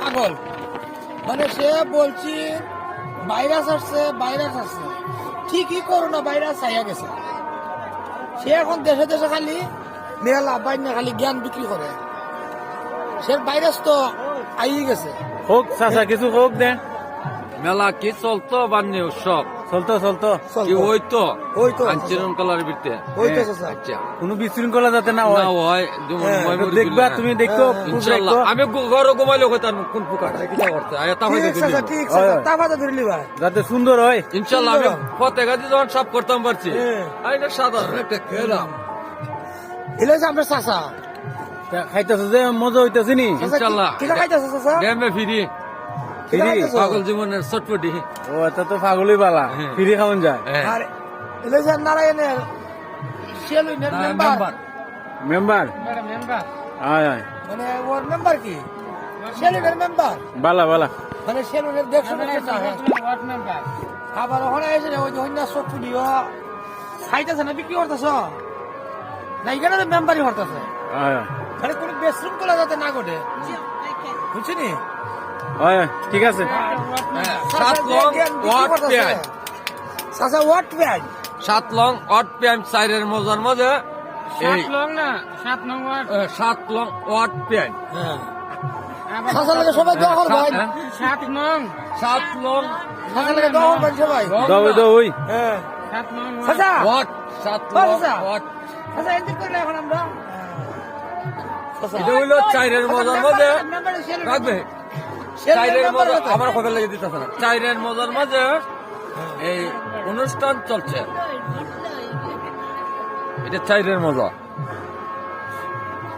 পাগল। মানে সে বলছি ভাইরাস আসছে ভাইরাস আসছে। ঠিকই করোনা ভাইরাস আইয়া গেছে। সে এখন দেশে দেশে খালি মেলা লাভ না খালি জ্ঞান বিক্রি করে। সে ভাইরাস তো আইয়ে গেছে। হোক চাচা কিছু হোক দেন। মেলা কি চলতো বান্নি উৎসব? চলতো চলতো। কি ওই তো ওই তো আঞ্চরণ কলার ওই তো আচ্ছা। কোনো বিশৃঙ্খলা যাতে না হয়। হয় হ্যাঁ, দেখবা তুমি দেখো হ্যাঁ, ইনশাআল্লাহ। আমি ঘর ঘুমাইলে আর কোন পোকা কিটা করতে আয়া তা হয়তো ঠিক চাচা ঠিক হয়, যাতে সুন্দর হয়। ইনশাআল্লাহ। আমি গাদি যখন সাফ করতাম পারছি। এটা সাধারণ একটা খেলাম আমরা চাচা। তা খাইতেছে যে মজা হইতেছে নি? ইনশাআল্লাহ। চাচা? ড্যামে ফিরি? পাগল জীবনের চটপটি। ও এটা তো পাগলই বালা হ্যাঁ। ফিরি খাওয়ান যায় হ্যাঁ। আর নারায়ণের না, মেম্বার মেম্বার আয় আয় মানে ওর মেম্বার কি? সেলুনের মেম্বার? বালা বালা। মানে সেলুনের দেখছ আবার ওখানে এসে ওই যে অন্য ফুলিও খাইতেছে না বিক্রি করতেছ না এখানে তো মেম্বারই করতেছে আয় আয় কোনো বিশৃঙ্খলা যাতে না ঘটে। বুঝছি নি? আয় আয়, ঠিক আছে। হ্যাঁ, সাত লং ওয়াট পেঁয়াজ। সাসা ওয়াট পেঁয়াজ। সাত লং অট পেঁয়াজ চাইরের মজার মাঝে এই সাত নম্বর এ, সাত লং পেঁয়াজ। হ্যাঁ। সবাই দোয়া করবেন হ্যাঁ, সাত নং সাত লং সবাই। ওই। হ্যাঁ। সাত নং ওয়াট। সাত লং ওয়াট। সাসা এদিক করে এখন আমরা। এটা হইল চাইরের মজার মাঝে রাখবে? চাইরের মজা আমার কথা লেগে দিতেছে না। চাইরের মজার মাঝে এই অনুষ্ঠান চলছে। এটা চাইরের মজা।